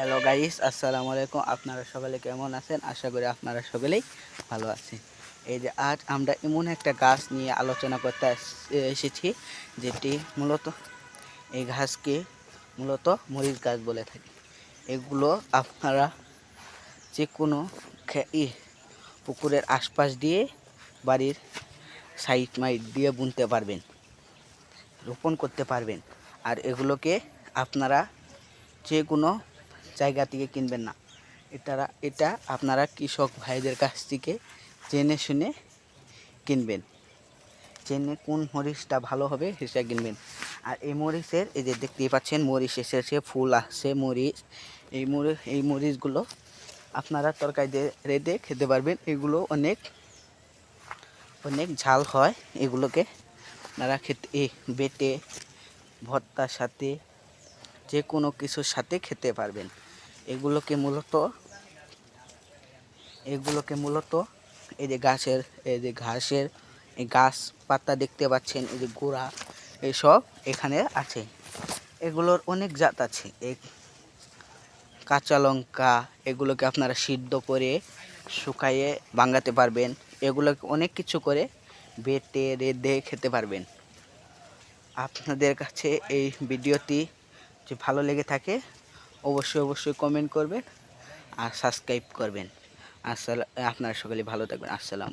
Hello guys আসসালামু আলাইকুম আপনারা সকলে কেমন আছেন? আশা করি আপনারা সকলেই ভালো আছেন। এই যে আজ আমরা এমন একটা গাছ নিয়ে আলোচনা করতে এসেছি, যেটি মূলত এই ঘাসকে মূলত মরিচ গাছ বলে থাকি। এগুলো আপনারা যে কোনো পুকুরের আশপাশ দিয়ে, বাড়ির সাইড মাইড দিয়ে বুনতে পারবেন, রোপণ করতে পারবেন। আর এগুলোকে আপনারা যে কোনো জায়গা থেকে কিনবেন না। এটারা, এটা আপনারা কৃষক ভাইদের কাছ থেকে জেনে শুনে কিনবেন। জেনে কোন মরিচটা ভালো হবে সেটা কিনবেন। আর এই মরিচের, এই যে দেখতেই পাচ্ছেন, মরিচ এসেছে, ফুল আসছে, মরিচ। এই মরিচ এই মরিচগুলো আপনারা তরকারি রেঁধে খেতে পারবেন। এগুলো অনেক অনেক ঝাল হয়। এগুলোকে আপনারা খেতে বেটে, ভর্তার সাথে যে কোনো কিছুর সাথে খেতে পারবেন। এগুলোকে মূলত এগুলোকে মূলত এই যে গাছের, এই যে ঘাসের, এই গাছ পাতা দেখতে পাচ্ছেন, এই যে গোড়া, এসব এখানে আছে। এগুলোর অনেক জাত আছে। এই কাঁচা লঙ্কা এগুলোকে আপনারা সিদ্ধ করে শুকাইয়ে বাঙ্গাতে পারবেন। এগুলোকে অনেক কিছু করে বেটে, রেঁধে খেতে পারবেন। আপনাদের কাছে এই ভিডিওটি যে ভালো লেগে থাকে অবশ্যই অবশ্যই কমেন্ট করবেন আর সাবস্ক্রাইব করবেন। আসসালাম আপনারা সকলে ভালো থাকবেন। আসসালাম